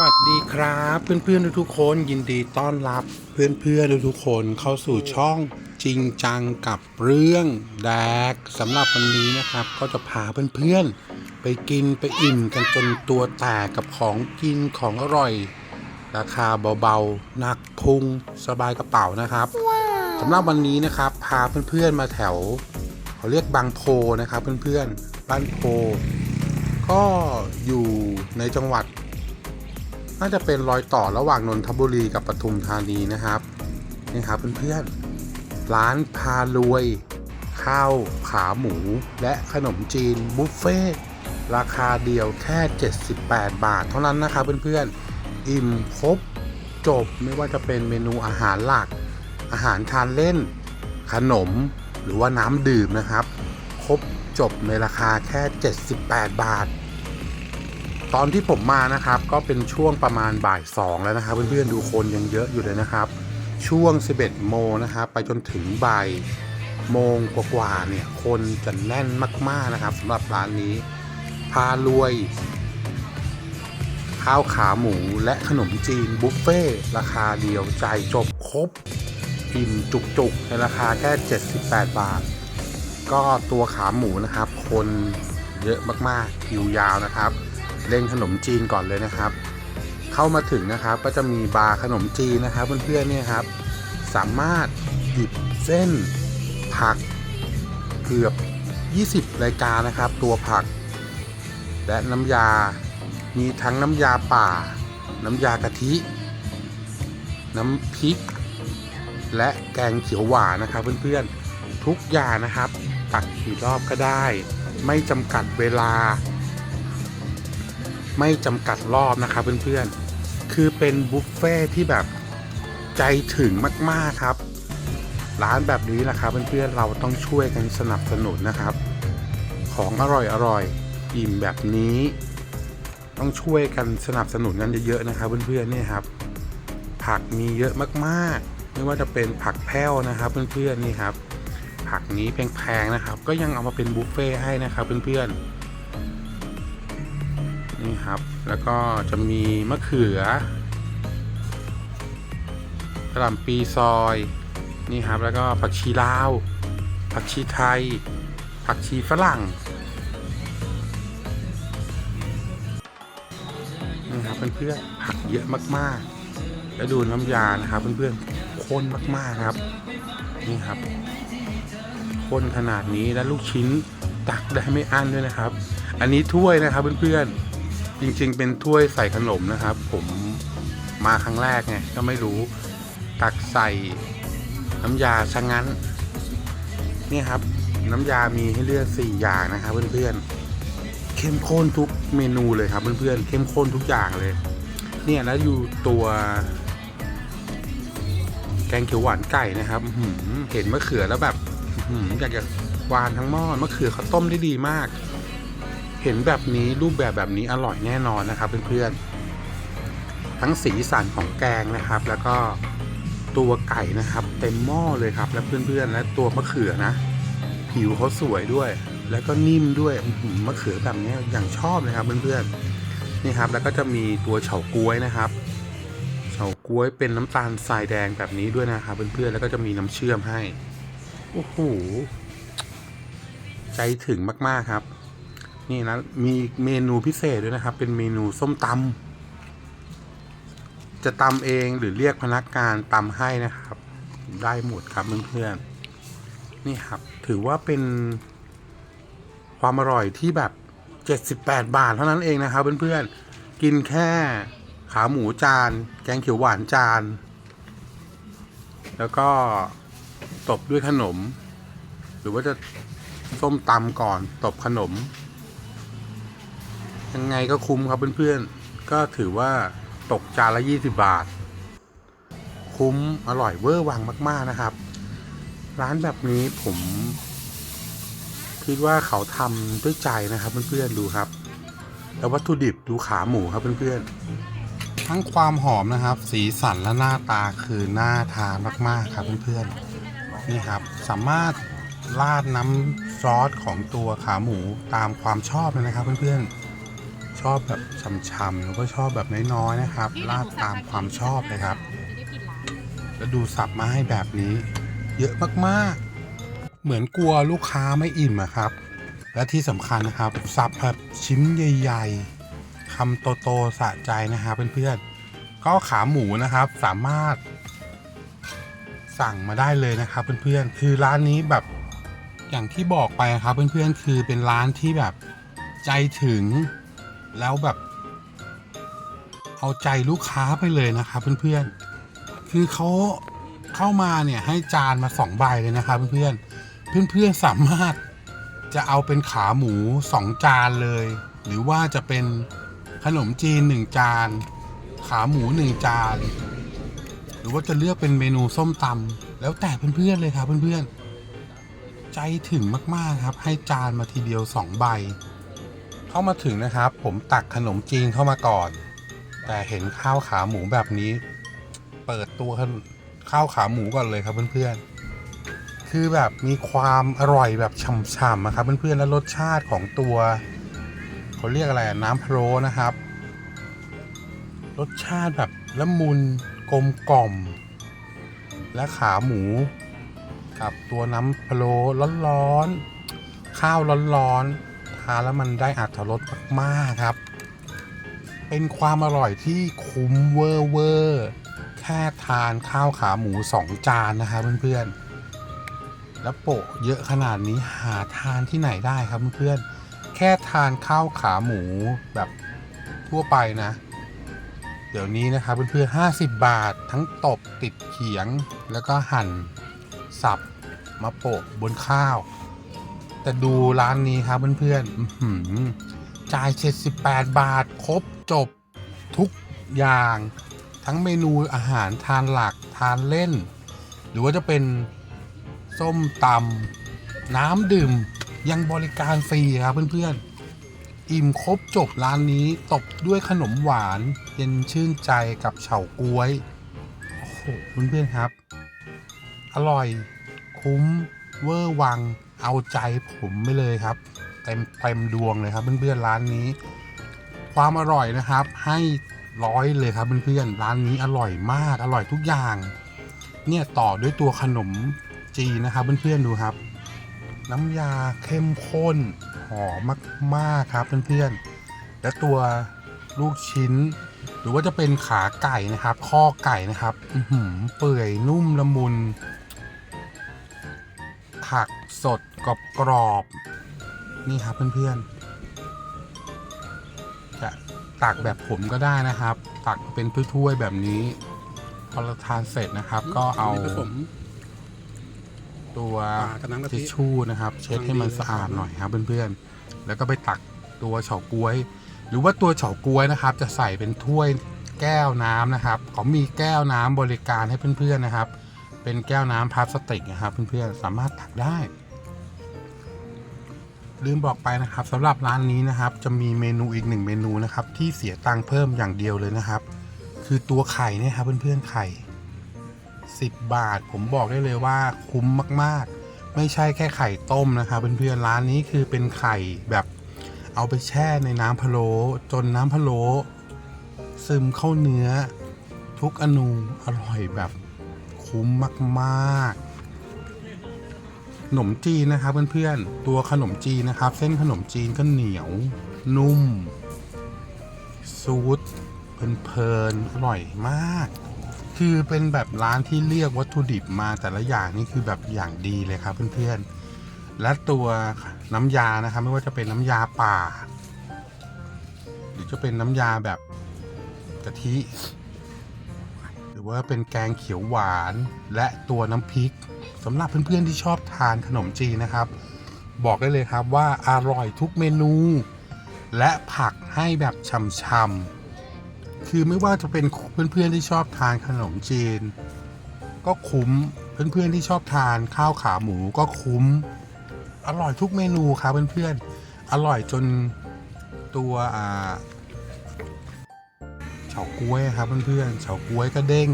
วัสดีครับ เพื่อนๆทุกๆคนยินดีต้อนรับ เพื่อนๆทุกๆคนเข้าสู่ช่องจริงจังกับเรื่องแดกสำหรับวันนี้นะครับ ก็จะพาเพื่อนๆไปกินไปอิ่มกันจนตัวแตกกับของกินของอร่อย ราคาเบาๆหนักพุงสบายกระเป๋านะครับสำหรับวันนี้นะครับพาเพื่อนๆมาแถวเขาเรียกบางโพนะครับเพื่อนๆบ้านโพก็อยู่ในจังหวัด น่าจะเป็นรอยต่อระหว่างนนทบุรีกับปทุมธานีนะครับนี่ครับเพื่อนๆร้านพารวย ข้าวขาหมู และขนมจีนบุฟเฟ่ราคาเดียวแค่ 78 บาท เท่านั้นนะครับเพื่อนๆอิ่มครบจบไม่ว่าจะเป็นเมนูอาหารหลัก อาหารทานเล่น ขนมหรือว่าน้ำดื่มนะครับ ครบจบในราคาแค่ 78 บาท ตอนที่ผมมานะครับ ก็เป็นช่วงประมาณบ่ายสองแล้วนะครับ เพื่อนๆดูคนยังเยอะอยู่เลยนะครับ ช่วง 11 โมงนะครับ ไปจนถึงบ่ายโมงกว่าๆเนี่ยคนจะแน่นมากๆนะครับสำหรับร้านนี้พารวยข้าวขาหมูและขนมจีนบุฟเฟ่ราคาเดียวจ่ายจบครบอิ่มจุกๆ ในราคาแค่ 78 บาท ก็ตัวขาหมูนะครับ คนเยอะมากๆคิวยาวนะครับ เล่นขนมจีนก่อนเลยนะครับ เข้ามาถึงนะครับก็จะมีบาร์ขนมจีนนะครับเพื่อนๆเนี่ยครับ สามารถหยิบเส้นผักเกือบ 20 รายการนะครับ ตัวผัก และน้ำยา มีทั้งน้ำยาป่า น้ำยากะทิ น้ำพริก และแกงเขียวหวานนะครับเพื่อนๆ ทุกอย่างนะครับ ตักกี่รอบก็ได้ ไม่จำกัดเวลา ไม่จำกัดรอบนะครับเพื่อนๆ คือเป็นบุฟเฟ่ที่แบบใจถึงมากๆครับ ร้านแบบนี้นะครับเพื่อนๆเราต้องช่วยกันสนับสนุนนะครับ ของอร่อยอร่อยๆอิ่มแบบนี้ ต้องช่วยกันสนับสนุนกันเยอะๆนะครับเพื่อนๆเนี่ยครับ ผักมีเยอะมากๆ ไม่ว่าจะเป็นผักแพ้วนะครับเพื่อนๆนี่ครับผักนี้แพงๆนะครับ ก็ยังเอามาเป็นบุฟเฟ่ให้นะครับเพื่อนๆ นี่ครับ แล้วก็จะมีมะเขือกระหล่ำปีซอยนี่ครับ แล้วก็ผักชีลาว ผักชีไทย ผักชีฝรั่งนี่ครับเพื่อนๆผักเยอะมากๆ แล้วดูน้ำยานะครับเพื่อนๆข้นมากๆครับ นี่ครับข้นขนาดนี้และลูกชิ้นตักได้ไม่อั้นด้วยนะครับ อันนี้ถ้วยนะครับเพื่อนๆ จริงๆ เป็นถ้วยใส่ขนมนะครับ ผมมาครั้งแรกไงก็ไม่รู้ตักใส่น้ำยาชะงั้น นี่ครับ น้ำยามีให้เลือก 4 อย่างนะครับเพื่อนๆเข้มข้นทุกเมนูเลยครับเพื่อนๆเข้มข้นทุกอย่างเลย เนี่ยแล้วอยู่ตัวแกงเขียวหวานไก่นะครับเห็นมะเขือแล้วแบบหืออยากจะวานทั้งหม้อมะเขือเขาต้มได้ดีมาก เห็นแบบนี้รูปแบบแบบนี้อร่อยแน่นอนนะครับเพื่อนๆทั้งสีสันของแกงนะครับ แล้วก็ตัวไก่นะครับ เต็มหม้อเลยครับ และเพื่อนๆ และตัวมะเขือนะ ผิวเขาสวยด้วย แล้วก็นิ่มด้วยมะเขือแบบนี้อย่างชอบเลยครับเพื่อนๆนี่ครับ แล้วก็จะมีตัวเฉาก๊วยนะครับเฉาก๊วยเป็นน้ำตาลทรายแดงแบบนี้ด้วยนะครับเพื่อนๆแล้วก็จะมีน้ำเชื่อมให้โอ้โหใจถึงมากๆครับ นี่นะมีเมนูพิเศษด้วยนะครับ เป็นเมนูส้มตำจะตำเองหรือเรียกพนักงานตำให้นะครับ ได้หมดครับเพื่อนๆนี่ครับ ถือว่าเป็นความอร่อยที่แบบ 78 บาทเท่านั้นเองนะครับเพื่อนๆ กินแค่ขาหมูจาน แกงเขียวหวานจาน แล้วก็ตบด้วยขนม หรือว่าจะส้มตำก่อนตบขนม ยังไงก็คุ้มครับเพื่อนๆ ก็ถือว่าตกจานละ 20 บาท คุ้มอร่อยเวอร์วังมากๆนะครับ ร้านแบบนี้ผม คิดว่าเขาทำด้วยใจนะครับเพื่อนๆดูครับ แล้ววัตถุดิบดูขาหมูครับเพื่อนๆ ทั้งความหอมนะครับ สีสันและหน้าตาคือน่าทานมากๆครับเพื่อนๆนี่ครับสามารถราดน้ำซอสของตัวขาหมูตามความชอบเลยนะครับเพื่อนๆ ชอบแบบช่ำๆแล้วก็ชอบแบบน้อยๆนะครับราดตามความชอบเลยครับ แล้วดูสับมาให้แบบนี้ เยอะมากๆ เหมือนกลัวลูกค้าไม่อิ่มอะครับ และที่สำคัญนะครับสับแบบชิ้นใหญ่ ๆคำโตๆสะใจนะครับเพื่อนๆก็ขาหมูนะครับสามารถ สั่งมาได้เลยนะครับเพื่อนๆคือร้านนี้แบบอย่างที่บอกไปครับเพื่อนๆคือเป็นร้านที่แบบใจถึง แล้วแบบ เอาใจลูกค้าไปเลยนะครับเพื่อนๆ คือเขาเข้ามาเนี่ยให้จานมาสองใบเลยนะครับเพื่อนๆ เพื่อนๆสามารถจะเอาเป็นขาหมูสองจานเลย หรือว่าจะเป็นขนมจีนหนึ่งจาน ขาหมูหนึ่งจาน หรือว่าจะเลือกเป็นเมนูส้มตำแล้วแต่เพื่อนๆเลยครับเพื่อนๆใจถึงมากๆครับ ให้จานมาทีเดียวสองใบ เข้ามาถึงนะครับ ผมตักขนมจีนเข้ามาก่อน แต่เห็นข้าวขาหมูแบบนี้ เปิดตัวข้าวขาหมูก่อนเลยครับเพื่อนๆ คือแบบมีความอร่อยแบบฉ่ำๆนะครับ เพื่อนๆ และรสชาติของตัวเขาเรียกอะไรน้ำพะโล้นะครับ รสชาติแบบละมุนกลมกล่อม และขาหมู กับตัวน้ำพะโล้ร้อนๆข้าวร้อนๆ ทาแล้วมันได้อัตรสมากๆครับ เป็นความอร่อยที่คุ้มเวอร์เวอร์แค่ทานข้าวขาหมูสองจานนะครับเพื่อนๆ แล้วโปะเยอะขนาดนี้หาทานที่ไหนได้ครับเพื่อนๆ แค่ทานข้าวขาหมูแบบทั่วไปนะ เดี๋ยวนี้นะครับเพื่อนๆ50 บาททั้งตบติดเขียงแล้วก็หั่นสับมาโปะบนข้าว แต่ดูร้านนี้ครับเพื่อนๆอื้อหือจ่าย 78 บาท ครบจบทุกอย่าง ทั้งเมนูอาหารทานหลักทานเล่น หรือว่าจะเป็นส้มตำน้ำดื่มยังบริการฟรีครับเพื่อนๆ อิ่มครบจบร้านนี้ตบด้วยขนมหวานเย็นชื่นใจกับเฉาก๊วย โอ้โหเพื่อนๆครับ อร่อย คุ้มเวอร์วัง เอาใจผมไปเลยครับ เต็มเต็มดวงเลยครับเพื่อนๆร้านนี้ ความอร่อยนะครับ ให้ร้อยเลยครับเพื่อนๆร้านนี้อร่อยมากอร่อยทุกอย่าง เนี่ยต่อด้วยตัวขนมจีนนะครับเพื่อนๆดูครับ น้ำยาเข้มข้นหอมมากๆครับเพื่อนๆและตัวลูกชิ้น หรือว่าจะเป็นขาไก่นะครับ ข้อไก่นะครับหือเปื่อยนุ่มละมุนผัก สดกรอบกรอบๆนี่ครับเพื่อนๆ จะตักแบบผมก็ได้นะครับ ตักเป็นถ้วยๆแบบนี้ พอเราทานเสร็จนะครับ ก็เอาผสมตัวปลากับน้ำกะทิทิชชู่นะครับ เช็ดให้มันสะอาดหน่อยครับเพื่อนๆ แล้วก็ไปตักตัวเฉาก๊วย หรือว่าตัวเฉาก๊วยนะครับ จะใส่เป็นถ้วยแก้วน้ำนะครับเขามีแก้วน้ำบริการให้เพื่อนๆนะครับ เป็นแก้วน้ำพลาสติกนะครับเพื่อนๆสามารถตักได้ ลืมบอกไปนะครับสำหรับร้านนี้นะครับ จะมีเมนูอีกหนึ่งเมนูนะครับ ที่เสียตังค์เพิ่มอย่างเดียวเลยนะครับ คือตัวไข่เนี่ยครับเพื่อนๆไข่ 10 บาท ผมบอกได้เลยว่าคุ้มมากๆ ไม่ใช่แค่ไข่ต้มนะครับเพื่อนๆร้านนี้คือเป็นไข่แบบเอาไปแช่ในน้ำพะโล้จนน้ำพะโล้ซึมเข้าเนื้อทุกอนูอร่อยแบบ คุ้มมากๆขนมจีนนะครับเพื่อนๆ ตัวขนมจีนนะครับ เส้นขนมจีนก็เหนียว นุ่มซูดเพลินๆอร่อยมาก คือเป็นแบบร้านที่เรียกวัตถุดิบมาแต่ละอย่างนี่คือแบบอย่างดีเลยครับเพื่อนๆ และตัวน้ำยานะครับไม่ว่าจะเป็นน้ำยาป่า หรือจะเป็นน้ำยาแบบกะทิ รือว่าเป็นแกงเขียวหวาน และตัวน้ำพริกสำหรับเพื่อนๆที่ชอบทานขนมจีนนะครับ บอกได้เลยครับว่าอร่อยทุกเมนู และผักให้แบบช่ำๆคือไม่ว่าจะเป็นเพื่อนๆที่ชอบทานขนมจีน ก็คุ้มเพื่อนๆที่ชอบทานข้าวขาหมูก็คุ้ม อร่อยทุกเมนูครับเพื่อนๆอร่อยจนตัวอ่า เฉาก๊วยครับเพื่อนๆเฉาก๊วยก็เด้ง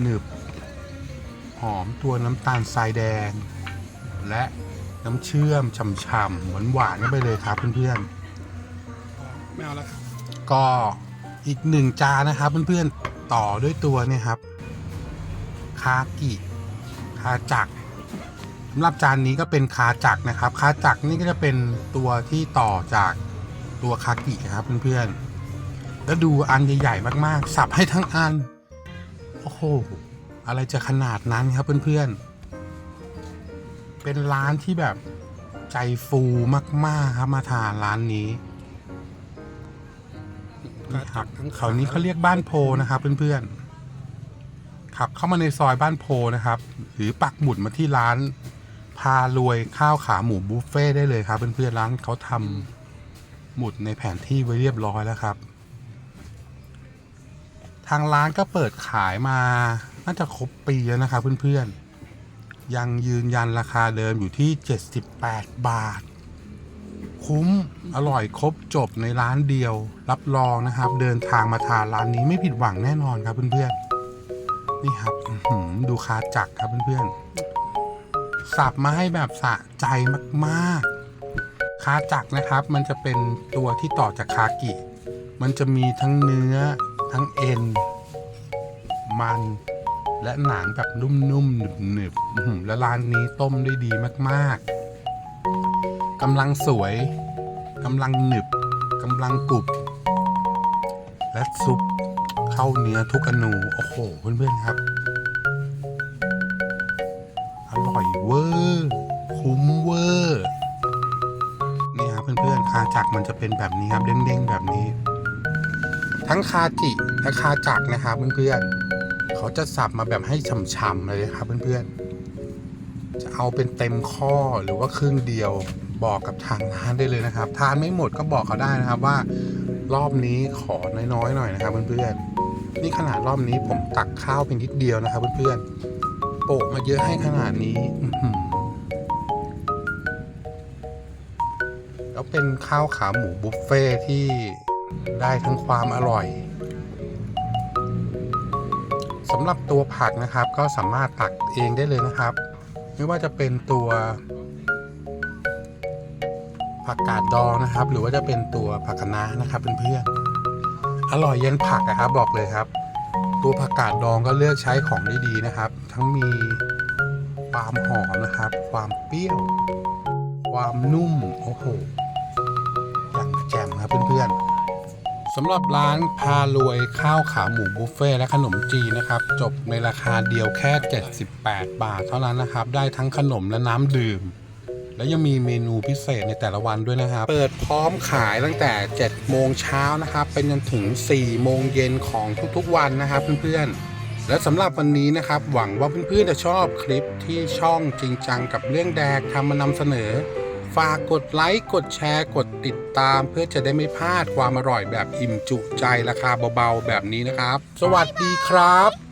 หนึบ หอมตัวน้ำตาลทรายแดง และน้ำเชื่อมฉ่ำๆหวานๆกันไปเลยครับเพื่อนๆไม่เอาแล้วครับก็อีกหนึ่งจานนะครับเพื่อนๆต่อด้วยตัวเนี่ยครับคากิคาจักสำหรับจานนี้ก็เป็นคาจักนะครับ คาจักนี่ก็จะเป็นตัวที่ต่อจากตัวคากิครับเพื่อนๆ แล้วดูอันใหญ่ๆมากๆ สับให้ทั้งอัน โอ้โห อะไรจะขนาดนั้นครับเพื่อนๆ เป็นร้านที่แบบใจฟูมากๆครับมาทานร้านนี้นี่ครับเขานี้เขาเรียกบ้านโพนะครับเพื่อนๆ ขับเข้ามาในซอยบ้านโพนะครับ หรือปักหมุดมาที่ร้าน พารวยข้าวขาหมูบุฟเฟ่ได้เลยครับเพื่อนๆร้านเขาทำหมุดในแผนที่ไว้เรียบร้อยแล้วครับางร้านก็เปิดขายมา น่าจะครบปีแล้วนะครับเพื่อนๆ ยังยืนยันราคาเดิมอยู่ที่ 78 บาท คุ้มอร่อยครบจบในร้านเดียว รับรองนะครับ เดินทางมาทานร้านนี้ไม่ผิดหวังแน่นอนครับเพื่อนๆ นี่ครับดูคาจักครับเพื่อนๆ สับมาให้แบบสะใจมากๆ คาจักนะครับ มันจะเป็นตัวที่ต่อจากคากิ มันจะมีทั้งเนื้อทั้งเอ็น มัน และหนังแบบนุ่มๆหนึบๆและร้านนี้ต้มได้ดีมากๆกำลังสวยกำลังหนึบกำลังกรุบ และซุปเข้าเนื้อทุกอนูโอ้โหเพื่อนๆครับ อร่อยเวอร์คุ้มเวอร์นี่ครับเพื่อนๆคาจักมันจะเป็นแบบนี้ครับเด้งๆแบบนี้ ทั้งคาจิและคาจักนะครับเพื่อนๆ เขาจะสับมาแบบให้ฉ่ำๆเลยครับเพื่อนๆ จะเอาเป็นเต็มข้อหรือว่าครึ่งเดียวบอกกับทางร้านได้เลยนะครับ ทานไม่หมดก็บอกเขาได้นะครับว่ารอบนี้ขอน้อยๆหน่อยนะครับเพื่อนๆ นี่ขนาดรอบนี้ผมตักข้าวเพียงนิดเดียวนะครับเพื่อนๆ โปะมาเยอะให้ขนาดนี้แล้วเป็นข้าวขาหมูบุฟเฟ่ที่ได้ทั้งความอร่อย สำหรับตัวผักนะครับก็สามารถตักเองได้เลยนะครับ ไม่ว่าจะเป็นตัวผักกาดดองนะครับ หรือว่าจะเป็นตัวผักคะน้านะครับเพื่อนๆอร่อยเย็นผักนะครับบอกเลยครับ ตัวผักกาดดองก็เลือกใช้ของด้ดีนะครับ ทั้งมีความหอมนะครับ ความเปรี้ยว ความนุ่มโอ้โหอย่างแจ่มครับเพื่อนๆ สำหรับร้านพารวยข้าวขาหมูบุฟเฟ่และขนมจีนนะครับ จบในราคาเดียวแค่ 78 บาทเท่านั้นนะครับ ได้ทั้งขนมและน้ำดื่ม แล้วยังมีเมนูพิเศษในแต่ละวันด้วยนะครับ เปิดพร้อมขายตั้งแต่ 7 โมงเช้านะครับ เป็นจนถึง 4 โมงเย็นของทุกๆวันนะครับเพื่อนๆ และสำหรับวันนี้นะครับ หวังว่าเพื่อนๆจะชอบคลิปที่ช่องจริงจังกับเรื่องแดกทำมานำเสนอ ฝากกดไลค์กดแชร์กดติดตาม เพื่อจะได้ไม่พลาดความอร่อยแบบอิ่มจุใจราคาเบาๆแบบนี้นะครับ สวัสดีครับ